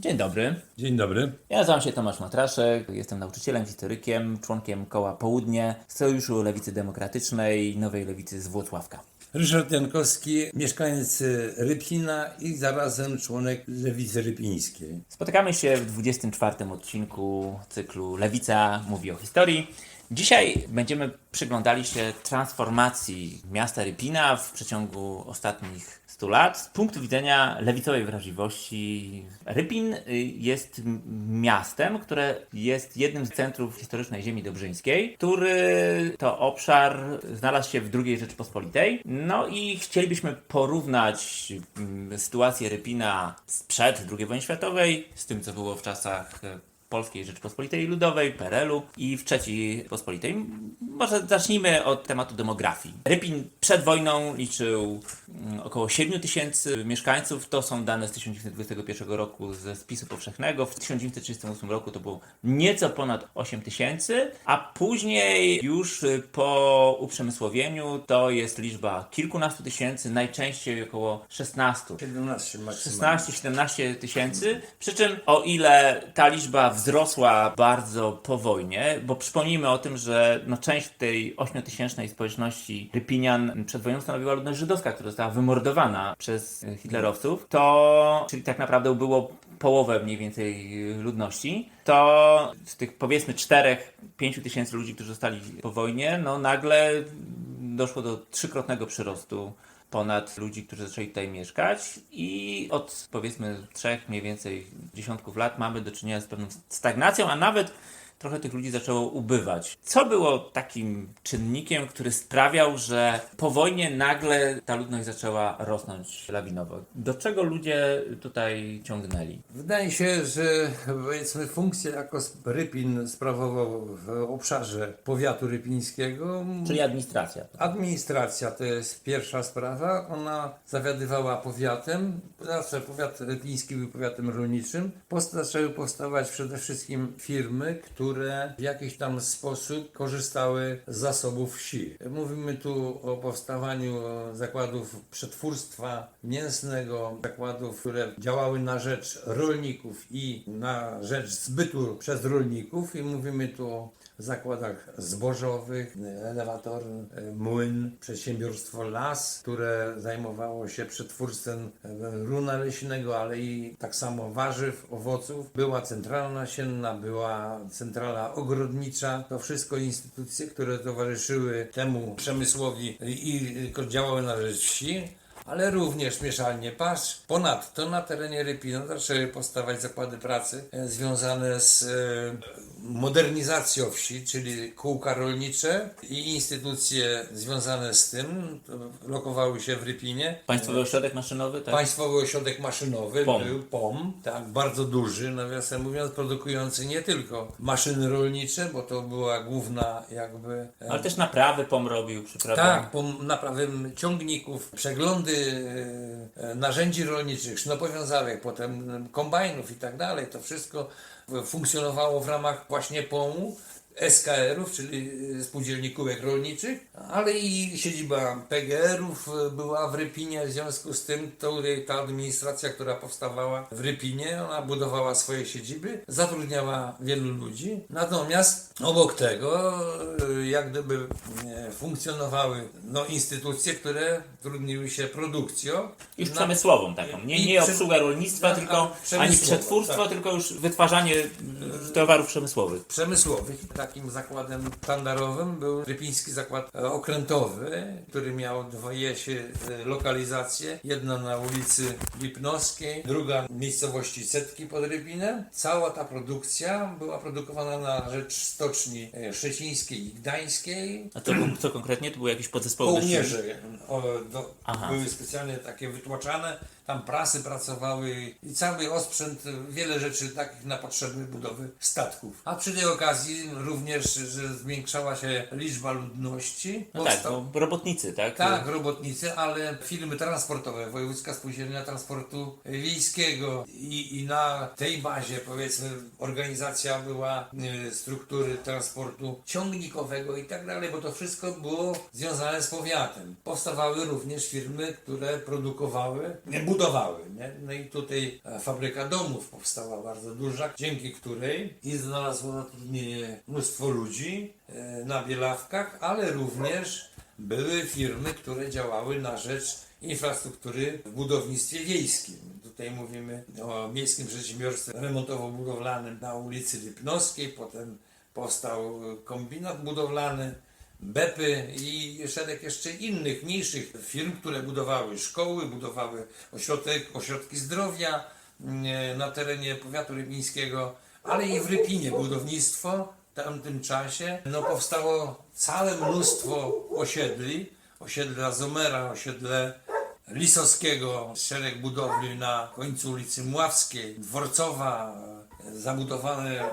Dzień dobry. Dzień dobry. Ja nazywam się Tomasz Matraszek, jestem nauczycielem, historykiem, członkiem koła Południe, Sojuszu Lewicy Demokratycznej, Nowej Lewicy z Włocławka. Ryszard Jankowski, mieszkaniec Rypina i zarazem członek Lewicy Rypińskiej. Spotykamy się w 24 odcinku cyklu Lewica mówi o historii. Dzisiaj będziemy przyglądali się transformacji miasta Rypina w przeciągu ostatnich 100 lat z punktu widzenia lewicowej wrażliwości. Rypin y, jest miastem, które jest jednym z centrów historycznej ziemi dobrzyńskiej, który to obszar znalazł się w II Rzeczypospolitej. No i chcielibyśmy porównać sytuację Rypina sprzed II wojny światowej z tym, co było w czasach Polskiej Rzeczypospolitej Ludowej, PRL-u i w III Pospolitej. Może zacznijmy od tematu demografii. Rypin przed wojną liczył mm, około 7 tysięcy mieszkańców. To są dane z 1921 roku ze spisu powszechnego. W 1938 roku to było nieco ponad 8 tysięcy, a później już po uprzemysłowieniu to jest liczba kilkunastu tysięcy, najczęściej około 16. 17 maksymalnie. 16-17 tysięcy. Przy czym, o ile ta liczba wzrosła bardzo po wojnie, bo przypomnijmy o tym, że no, część tej 8-tysięcznej społeczności Rypinian przed wojną stanowiła ludność żydowska, która została wymordowana przez hitlerowców, to, czyli tak naprawdę było połowę mniej więcej ludności, to z tych powiedzmy 4-5 tysięcy ludzi, którzy zostali po wojnie, no nagle doszło do trzykrotnego przyrostu ponad ludzi, którzy zaczęli tutaj mieszkać i od powiedzmy trzech mniej więcej dziesiątków lat mamy do czynienia z pewną stagnacją, a nawet trochę tych ludzi zaczęło ubywać. Co było takim czynnikiem, który sprawiał, że po wojnie nagle ta ludność zaczęła rosnąć lawinowo? Do czego ludzie tutaj ciągnęli? Wydaje się, że powiedzmy funkcję jako Rypin sprawował w obszarze powiatu rypińskiego. Czyli administracja. Administracja to jest pierwsza sprawa. Ona zawiadywała powiatem. Zawsze powiat rypiński był powiatem rolniczym. Zaczęły powstawać przede wszystkim firmy, które w jakiś tam sposób korzystały z zasobów wsi. Mówimy tu o powstawaniu zakładów przetwórstwa mięsnego, zakładów, które działały na rzecz rolników i na rzecz zbytu przez rolników. I mówimy tu o zakładach zbożowych, elewator, e, młyn, przedsiębiorstwo las, które zajmowało się przetwórstwem e, runa leśnego, ale i tak samo warzyw, owoców. Była centrala nasienna, była centrala ogrodnicza. To wszystko instytucje, które towarzyszyły temu przemysłowi i działały na rzecz wsi ale również mieszalnie pasz. Ponadto na terenie Rypina zaczęły powstawać zakłady pracy e, związane z modernizacją wsi, czyli kółka rolnicze i instytucje związane z tym lokowały się w Rypinie. Państwowy Ośrodek Maszynowy, tak? Państwowy Ośrodek Maszynowy POM. był POM, tak, bardzo duży, nawiasem mówiąc, produkujący nie tylko maszyny rolnicze, bo to była główna jakby e, Ale też naprawy POM robił, przepraszam. tak, po naprawy ciągników, przeglądy e, narzędzi rolniczych, sznopowiązarek, potem e, kombajnów i tak dalej. To wszystko e, funkcjonowało w ramach właśnie POM-u. SKR-ów, czyli e, Spółdzielni Kółek Rolniczych, ale i siedziba PGR-ów e, była w Rypinie, w związku z tym to, ta administracja, która powstawała w Rypinie, ona budowała swoje siedziby, zatrudniała wielu ludzi, natomiast obok tego jak gdyby funkcjonowały no, instytucje, które trudniły się produkcją. Już Na- przemysłową taką. Nie, nie obsługa rolnictwa, Tak, tylko ani przetwórstwo, tak. tylko już wytwarzanie y, towarów przemysłowych. przemysłowych. Takim zakładem sztandarowym był Rypiński Zakład e, Okrętowy, który miał dwie się e, lokalizacje. Jedna na ulicy Lipnowskiej, druga w miejscowości Setki pod Rypinem. Cała ta produkcja była produkowana na rzecz stoczni e, szczecińskiej i gdańskiej. A co, co konkretnie? To były jakieś podzespoły do sił? Kołnierze o, do, Aha. były specjalnie takie wytłaczane, tam prasy pracowały i cały osprzęt, wiele rzeczy takich na potrzeby budowy statków. A przy tej okazji również, że zwiększała się liczba ludności. No tak, bo robotnicy, tak? tak, robotnicy, ale firmy transportowe, Wojewódzka Spółdzielnia Transportu Wiejskiego i, i na tej bazie powiedzmy organizacja była y, struktury transportu ciągnikowego i tak dalej, bo to wszystko było związane z powiatem. Powstawały również firmy, które produkowały, budowały. Nie? No i tutaj e, fabryka domów powstała bardzo duża, dzięki której i znalazło zatrudnienie mnóstwo ludzi e, na Bielawkach, ale również były firmy, które działały na rzecz infrastruktury w budownictwie wiejskim. Tutaj mówimy o miejskim przedsiębiorstwie remontowo-budowlanym na ulicy Lipnowskiej, potem powstał kombinat budowlany, BEPy i szereg jeszcze innych, mniejszych firm, które budowały szkoły, budowały ośrodek, ośrodki zdrowia mm, na terenie powiatu rypińskiego, ale i w Rypinie budownictwo w tamtym czasie. No, powstało całe mnóstwo osiedli, osiedle Azomera, osiedle Lisowskiego, szereg budowli na końcu ulicy Mławskiej, Dworcowa, zabudowane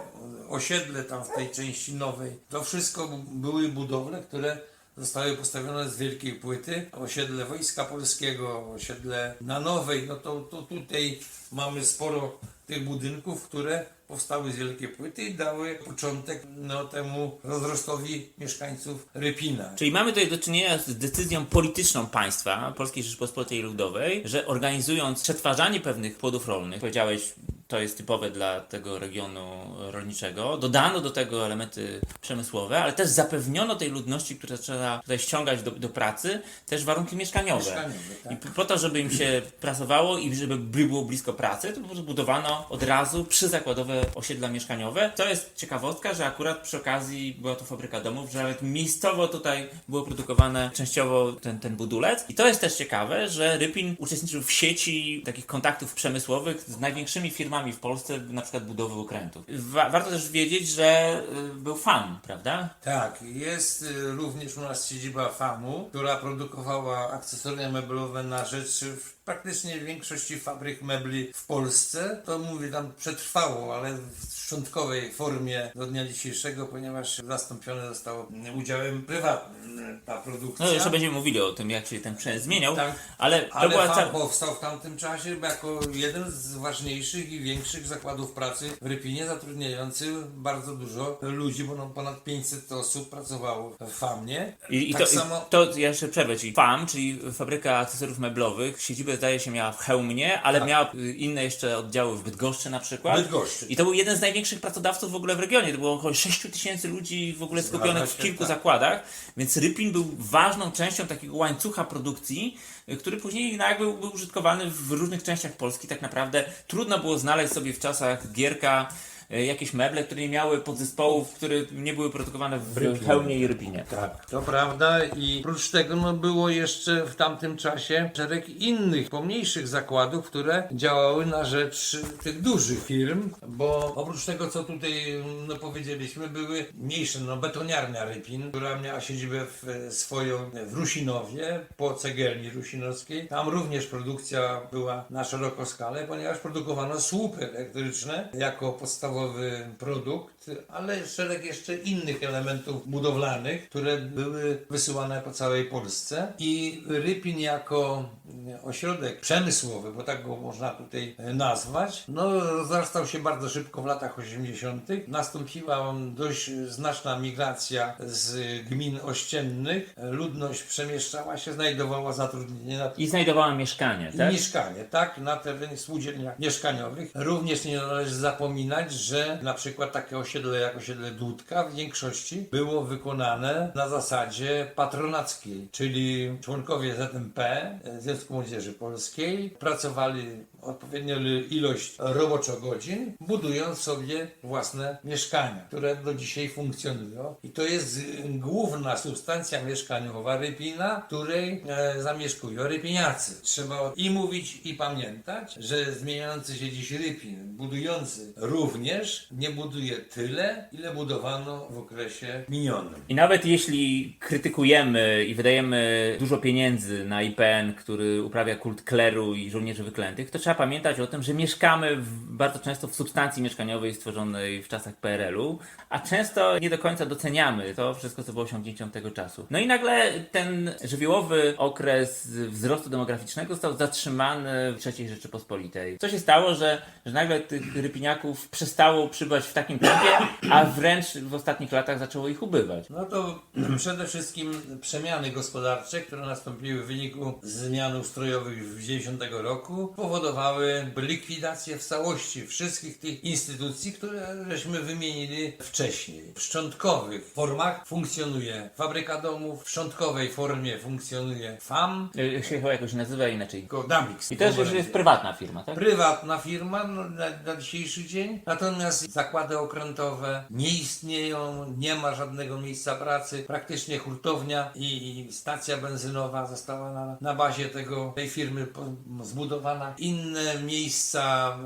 osiedle tam w tej części nowej. To wszystko były budowle, które zostały postawione z wielkiej płyty. Osiedle Wojska Polskiego, osiedle na Nowej, no to, to tutaj mamy sporo tych budynków, które powstały z wielkiej płyty i dały początek no, temu rozrostowi mieszkańców Rypina. Czyli mamy tutaj do czynienia z decyzją polityczną państwa, Polskiej Rzeczypospolitej Ludowej, że organizując przetwarzanie pewnych płodów rolnych, powiedziałeś, to jest typowe dla tego regionu rolniczego, dodano do tego elementy przemysłowe, ale też zapewniono tej ludności, która zaczęła tutaj ściągać do, do pracy, też warunki mieszkaniowe. Mieszkaniowe, tak. I po- po to, żeby im się pracowało i żeby było blisko pracy, to budowano od razu przyzakładowe osiedla mieszkaniowe. To jest ciekawostka, że akurat przy okazji była to fabryka domów, że nawet miejscowo tutaj było produkowane częściowo ten, ten budulec. I to jest też ciekawe, że Rypin uczestniczył w sieci takich kontaktów przemysłowych z największymi firmami w Polsce, na przykład budowy okrętów. Wa- warto też wiedzieć, że y, był FAM, prawda? Tak, jest y, również u nas siedziba FAMU, która produkowała akcesoria meblowe na rzecz w praktycznie większości fabryk mebli w Polsce. To mówię tam przetrwało, ale w szczątkowej formie do dnia dzisiejszego, ponieważ zastąpione zostało udziałem prywatnym y, ta produkcja. No jeszcze będziemy mówili o tym, jak się ten przemysł zmieniał, Tak. ale to Ale była FAM ca- powstał w tamtym czasie jako jeden z ważniejszych i większych zakładów pracy w Rypinie, zatrudniający bardzo dużo ludzi, bo no ponad 500 osób pracowało w FAMie. I, i tak to, samo i to ja jeszcze przerwę ci. FAM, czyli fabryka akcesoriów meblowych, siedzibę zdaje się miała w Chełmie, ale miała y, inne jeszcze oddziały w Bydgoszczy na przykład. Bydgoszczy. I to był jeden z największych pracodawców w ogóle w regionie. To było około 6 tysięcy ludzi w ogóle skupionych w kilku tak. zakładach, więc Rypin był ważną częścią takiego łańcucha produkcji, który później no, jakby był użytkowany w różnych częściach Polski. Tak naprawdę trudno było znaleźć sobie w czasach Gierka jakieś meble, które nie miały podzespołów, które nie były produkowane w Chełmie i Rypinie. Tak, to prawda i oprócz tego no, było jeszcze w tamtym czasie szereg innych, pomniejszych zakładów, które działały na rzecz tych dużych firm, bo oprócz tego, co tutaj no, powiedzieliśmy, były mniejsze, no betoniarnia Rypin, która miała siedzibę w, swoją w Rusinowie, po cegielni rusinowskiej. Tam również produkcja była na szeroką skalę, ponieważ produkowano słupy elektryczne jako podstawowy produkt, ale szereg jeszcze innych elementów budowlanych, które były wysyłane po całej Polsce. I Rypin jako ośrodek przemysłowy, bo tak go można tutaj nazwać, no rozrastał się bardzo szybko w latach 80. Nastąpiła dość znaczna migracja z gmin ościennych. Ludność przemieszczała się, znajdowała zatrudnienie na I znajdowała mieszkanie, i tak? mieszkanie, tak, na terenie spółdzielniach mieszkaniowych. Również nie należy zapominać, że na przykład takie osiedle jak osiedle Dudka w większości było wykonane na zasadzie patronackiej, czyli członkowie ZMP, Związku Młodzieży Polskiej, pracowali odpowiednią ilość roboczo-godzin, budując sobie własne mieszkania, które do dzisiaj funkcjonują. I to jest główna substancja mieszkaniowa Rypina, której e, zamieszkują Rypiniacy. Trzeba i mówić, i pamiętać, że zmieniający się dziś Rypin, budujący również, nie buduje tyle, ile budowano w okresie minionym. I nawet jeśli krytykujemy i wydajemy dużo pieniędzy na IPN, który uprawia kult kleru i żołnierzy wyklętych, to trzeba pamiętać o tym, że mieszkamy w, bardzo często w substancji mieszkaniowej stworzonej w czasach PRL-u, a często nie do końca doceniamy to wszystko, co było osiągnięciem tego czasu. No i nagle ten żywiołowy okres wzrostu demograficznego został zatrzymany w III Rzeczypospolitej. Co się stało, że, że nagle tych rypiniaków przestało przybywać w takim tempie, a wręcz w ostatnich latach zaczęło ich ubywać. No to przede wszystkim przemiany gospodarcze, które nastąpiły w wyniku zmian ustrojowych w 90 roku, powodowały likwidację w całości wszystkich tych instytucji, które żeśmy wymienili wcześniej. W szczątkowych formach funkcjonuje fabryka domów, w szczątkowej formie funkcjonuje FAM, Y, się chyba jakoś nazywa inaczej. tylko Damix. I to jest już jest prywatna firma, tak? prywatna firma no, na, na dzisiejszy dzień, natomiast zakłady okrętowe nie istnieją, nie ma żadnego miejsca pracy, praktycznie hurtownia i, i stacja benzynowa została na, na bazie tego, tej firmy po, zbudowana. Inne miejsca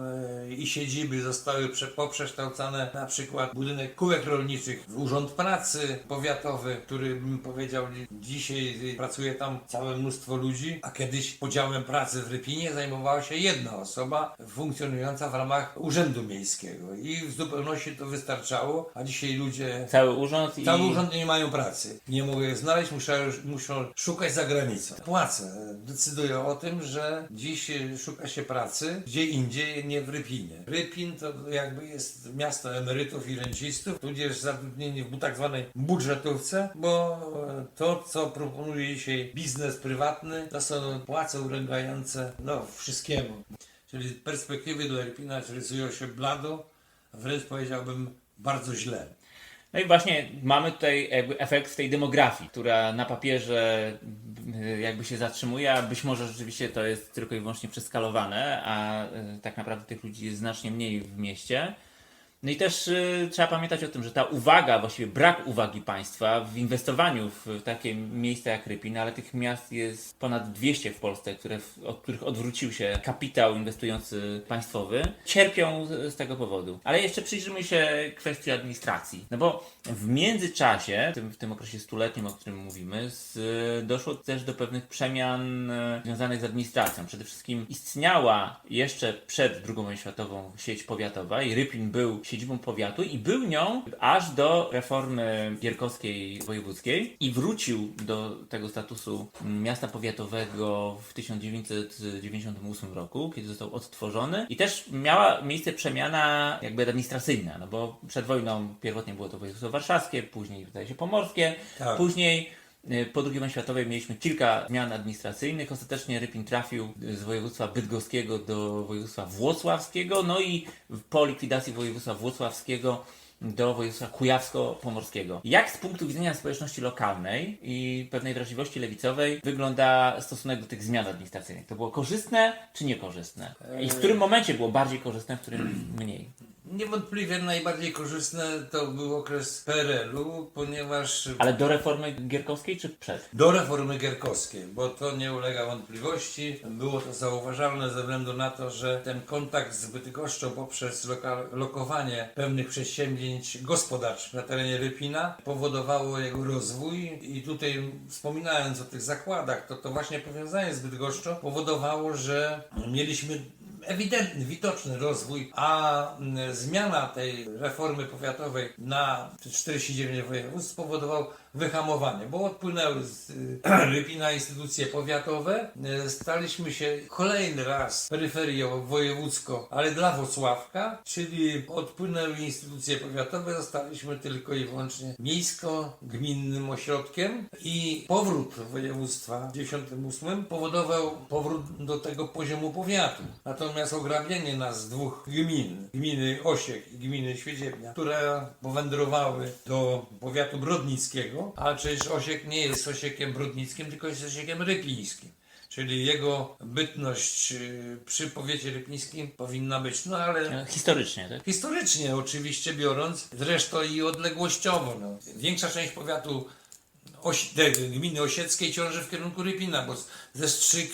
e, i siedziby zostały prze, poprzekształcane, na przykład budynek kółek rolniczych w Urząd Pracy Powiatowy, który bym powiedział dzisiaj pracuje tam całe mnóstwo ludzi, a kiedyś podziałem pracy w Rypinie zajmowała się jedna osoba funkcjonująca w ramach Urzędu Miejskiego i w zupełności to wystarczało, a dzisiaj ludzie Cały urząd i... Cały urząd nie mają pracy. Nie mogą je znaleźć, muszą, muszą szukać za granicą. Płace decydują o tym, że dziś szuka się pracy gdzie indziej, nie w Rypinie. Rypin to jakby jest miasto emerytów i rencistów, tudzież zatrudnieni w tak zwanej budżetówce, bo to, co proponuje dzisiaj biznes prywatny, to są płace ulegające no, wszystkiemu. Czyli perspektywy dla Rypina rysują się blado, wręcz powiedziałbym bardzo źle. No i właśnie mamy tutaj jakby efekt tej demografii, która na papierze jakby się zatrzymuje, a być może rzeczywiście to jest tylko i wyłącznie przeskalowane, a y, tak naprawdę tych ludzi jest znacznie mniej w mieście. No i też y, trzeba pamiętać o tym, że ta uwaga, właściwie brak uwagi państwa w inwestowaniu w takie miejsca jak Rypin, ale tych miast jest ponad 200 w Polsce, które, od których odwrócił się kapitał inwestujący państwowy, cierpią z, z tego powodu. Ale jeszcze przyjrzymy się kwestii administracji. No bo w międzyczasie, w tym, w tym okresie stuletnim, o którym mówimy, z, doszło też do pewnych przemian e, związanych z administracją. Przede wszystkim istniała jeszcze przed II wojną światową sieć powiatowa i Rypin był siedzibą powiatu i był nią aż do reformy gierkowskiej wojewódzkiej i wrócił do tego statusu miasta powiatowego w 1998 roku, kiedy został odtworzony i też miała miejsce przemiana jakby administracyjna, no bo przed wojną pierwotnie było to województwo warszawskie, później wydaje się pomorskie, Tak. później po II wojnie światowej mieliśmy kilka zmian administracyjnych. Ostatecznie Rypin trafił z województwa bydgoskiego do województwa włocławskiego, no i po likwidacji województwa włocławskiego do województwa kujawsko-pomorskiego. Jak z punktu widzenia społeczności lokalnej i pewnej wrażliwości lewicowej wygląda stosunek do tych zmian administracyjnych? To było korzystne czy niekorzystne? I w którym momencie było bardziej korzystne, w którym mniej? Niewątpliwie najbardziej korzystne to był okres PRL-u, ponieważ Ale do reformy gierkowskiej czy przed? do reformy gierkowskiej, bo to nie ulega wątpliwości. Było to zauważalne ze względu na to, że ten kontakt z Bydgoszczą poprzez lokowanie pewnych przedsięwzięć gospodarczych na terenie Rypina powodowało jego rozwój i tutaj wspominając o tych zakładach, to to właśnie powiązanie z Bydgoszczą powodowało, że mieliśmy ewidentny, widoczny rozwój, a zmiana tej reformy powiatowej na 49 województw spowodował wyhamowanie, bo odpłynęły z y, Rypina instytucje powiatowe, y, staliśmy się kolejny raz peryferią wojewódzką, ale dla Wrocławka, czyli odpłynęły instytucje powiatowe, zostaliśmy tylko i wyłącznie miejsko-gminnym ośrodkiem i powrót województwa w 98 powodował powrót do tego poziomu powiatu. Natomiast ograbienie nas dwóch gmin, gminy Osiek i gminy Świedziewnia, które powędrowały do powiatu brodnickiego, a przecież Osiek nie jest Osiekiem brodnickim, tylko jest Osiekiem rypińskim. Czyli jego bytność y, przy powiecie rypińskim powinna być, no ale E, Historycznie, tak? Historycznie oczywiście biorąc, zresztą i odległościowo. No. Większa część powiatu osi, gminy osieckiej ciąży w kierunku Rypina, bo ze Strzyk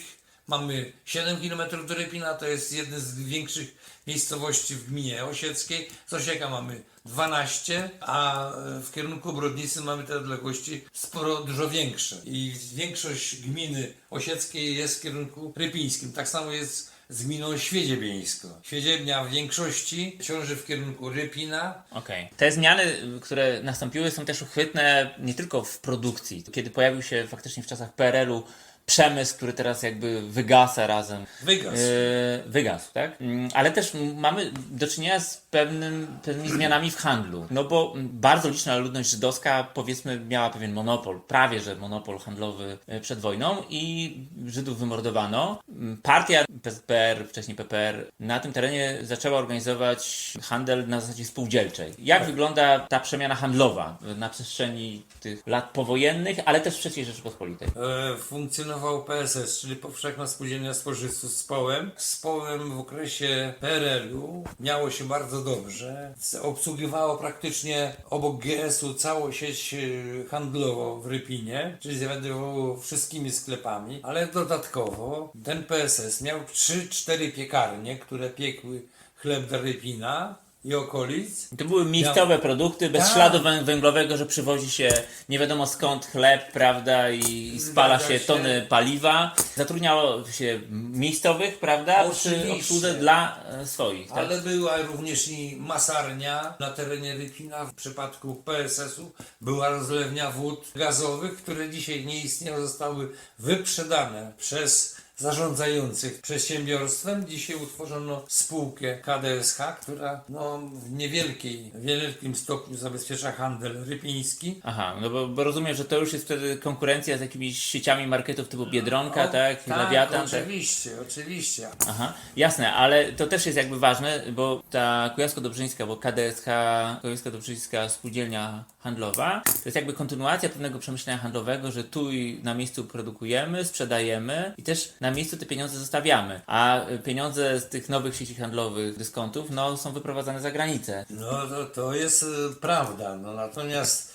mamy 7 km do Rypina, to jest jedna z większych miejscowości w gminie Osieckiej. Z Osieka mamy 12, a w kierunku Brodnicy mamy te odległości sporo, dużo większe. I większość gminy Osieckiej jest w kierunku rypińskim. Tak samo jest z gminą Świedziebińsko. Świedziebnia w większości ciąży w kierunku Rypina, Okej. Te zmiany, y, które nastąpiły, są też uchwytne nie tylko w produkcji. Kiedy pojawił się faktycznie w czasach PRL-u przemysł, który teraz jakby wygasa razem. Wygasł. Yy, wygasł, tak? Mm, Ale też mamy do czynienia z pewnym, pewnymi zmianami w handlu. No bo bardzo liczna ludność żydowska, powiedzmy, miała pewien monopol, prawie że monopol handlowy e, przed wojną i Żydów wymordowano. Mm, Partia PSPR, wcześniej PPR, na tym terenie zaczęła organizować handel na zasadzie spółdzielczej. Jak wygląda ta przemiana handlowa na przestrzeni tych lat powojennych, ale też w III Rzeczypospolitej? E, funkcjonował PSS, czyli Powszechna Spółdzielnia Spożywców z Połem. Z Połem w okresie PRL-u miało się bardzo dobrze. Obsługiwało praktycznie obok GS-u całą sieć e, handlową w Rypinie, czyli zawiadowało wszystkimi sklepami, ale dodatkowo ten PSS miał 3-4 piekarnie, które piekły chleb do Rypina i okolic. To były miejscowe produkty, bez Tak. śladu wę- węglowego, że przywozi się nie wiadomo skąd chleb, prawda, i, i spala się się. tony paliwa. Zatrudniało się miejscowych, prawda, przy Oczywiście. obsłudze dla e, swoich. Tak? Ale była również i masarnia na terenie Rypina. W przypadku PSS-u była rozlewnia wód gazowych, które dzisiaj nie istnieją, zostały wyprzedane przez zarządzających przedsiębiorstwem. Dzisiaj utworzono spółkę KDSH, która no, w niewielkiej, w niewielkim stopniu zabezpiecza handel rypiński. Aha, no bo, bo rozumiem, że to już jest wtedy konkurencja z jakimiś sieciami marketów typu Biedronka, O, tak, tak, Lewiatan, tak. oczywiście, oczywiście. Aha, jasne, ale to też jest jakby ważne, bo ta Kujawsko-Dobrzyńska, bo KDSH, Kujawsko-Dobrzyńska Spółdzielnia Handlowa, to jest jakby kontynuacja pewnego przemyślenia handlowego, że tu i na miejscu produkujemy, sprzedajemy i też na miejscu te pieniądze zostawiamy, a pieniądze z tych nowych sieci handlowych, dyskontów, no są wyprowadzane za granicę. No to, to jest e, prawda. No, natomiast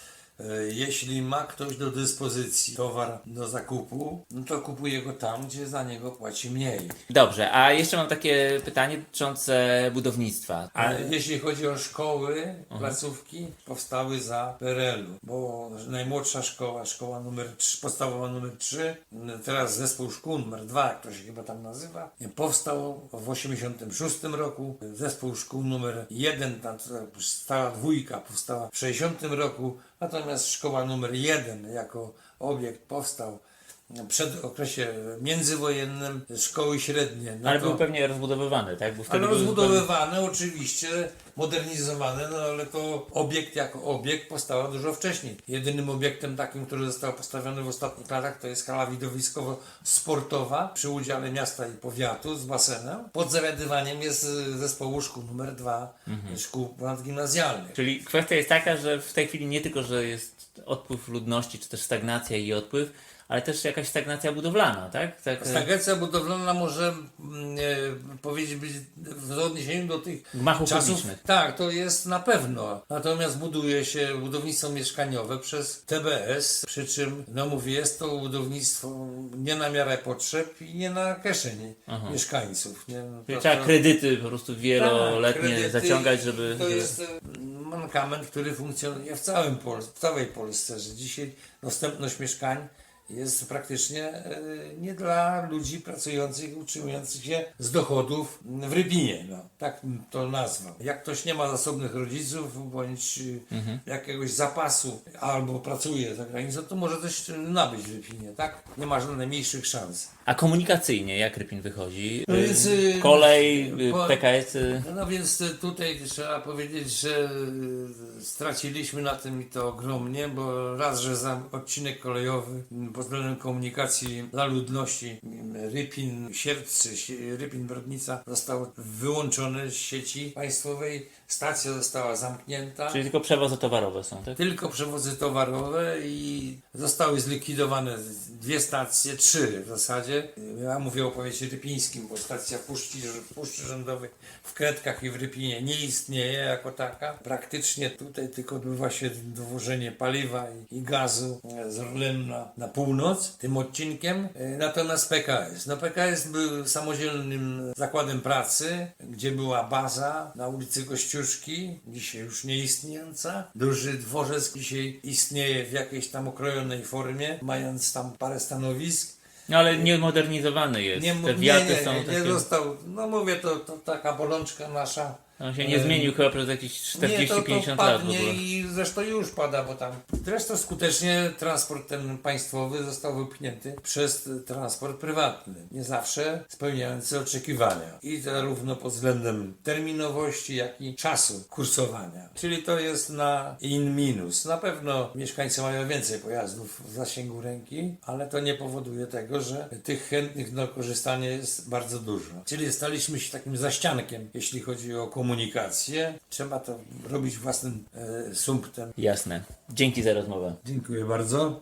jeśli ma ktoś do dyspozycji towar do zakupu, no to kupuje go tam, gdzie za niego płaci mniej. Dobrze, a jeszcze mam takie pytanie dotyczące budownictwa. A jeśli chodzi o szkoły, placówki, powstały za PRL-u, bo najmłodsza szkoła, szkoła numer 3, podstawowa numer 3, teraz zespół szkół numer 2, jak to się chyba tam nazywa, powstał w 86 roku, zespół szkół numer 1, tam stała dwójka, powstała w 60 roku, natomiast szkoła numer 1 jako obiekt powstał przed okresie międzywojennym szkoły średnie. No Ale to- był pewnie rozbudowywany, tak? Bo wtedy ale były rozbudowywane oczywiście, modernizowane, no ale to obiekt jako obiekt powstał dużo wcześniej. Jedynym obiektem takim, który został postawiony w ostatnich latach to jest hala widowiskowo-sportowa przy udziale miasta i powiatu z basenem. Pod zawiadywaniem jest y, zespołu szkół numer dwa, szkół ponadgimnazjalnych. Czyli kwestia jest taka, że w tej chwili nie tylko, że jest odpływ ludności, czy też stagnacja i odpływ, ale też jakaś stagnacja budowlana, tak? tak e, Stagnacja budowlana może mm, e, powiedzieć być w odniesieniu do tych Gmachów czasów. publicznych. Tak, to jest na pewno. Natomiast buduje się budownictwo mieszkaniowe przez TBS, przy czym, no mówię, jest to budownictwo nie na miarę potrzeb i nie na kieszeni mieszkańców. Nie? No, Czyli trzeba kredyty po prostu wieloletnie tak, kredyty. zaciągać, żeby... To żeby- jest e, mankament, który funkcjonuje w, całym Pol- w całej Polsce, że dzisiaj dostępność mieszkań jest praktycznie e, nie dla ludzi pracujących, utrzymujących się z dochodów w Rybinie. No, tak to nazwał. Jak ktoś nie ma zasobnych rodziców, bądź e, jakiegoś zapasu, albo pracuje za granicą, to może coś nabyć w Rybinie, tak? Nie ma żadnych mniejszych szans. A komunikacyjnie jak Rypin wychodzi? No więc, Y, y, Kolej, y, po- PKS-y... No więc y, tutaj trzeba powiedzieć, że y, straciliśmy na tym i to ogromnie, bo raz, że za odcinek kolejowy pod względem komunikacji dla ludności. Rypin, Sierpcy, Sie- Rypin, Brodnica został wyłączony z sieci państwowej, stacja została zamknięta. Czyli tylko przewozy towarowe są, tak? Tylko przewozy towarowe i zostały zlikwidowane dwie stacje, trzy w zasadzie. Ja mówię o powiecie rypińskim, bo stacja Puszczy, Puszczy Rządowej w Kredkach i w Rypinie nie istnieje jako taka. Praktycznie tutaj tylko odbywa się dowożenie paliwa i, gazu z Orlenu na, na północ tym odcinkiem. E, Natomiast PKS. No PKS był samodzielnym zakładem pracy, gdzie była baza na ulicy Kościuszki, dzisiaj już nieistniejąca. Duży dworzec dzisiaj istnieje w jakiejś tam okrojonej formie, mając tam parę stanowisk. No ale nie modernizowany jest. Nie, Te nie, wiaty nie, są nie, takie... nie został, no mówię, to, to taka bolączka nasza. On się nie zmienił chyba przez jakieś Nie, to, to 40-50 lat ogóle. i zresztą już pada, bo tam. Zresztą skutecznie transport ten państwowy został wypchnięty przez transport prywatny. Nie zawsze spełniający oczekiwania. I zarówno pod względem terminowości, jak i czasu kursowania. Czyli to jest na in minus. Na pewno mieszkańcy mają więcej pojazdów w zasięgu ręki, ale to nie powoduje tego, że tych chętnych do korzystania jest bardzo dużo. Czyli staliśmy się takim zaściankiem, jeśli chodzi o komunikację. Trzeba to robić własnym e, sumptem. Jasne. Dzięki za rozmowę. Dziękuję bardzo.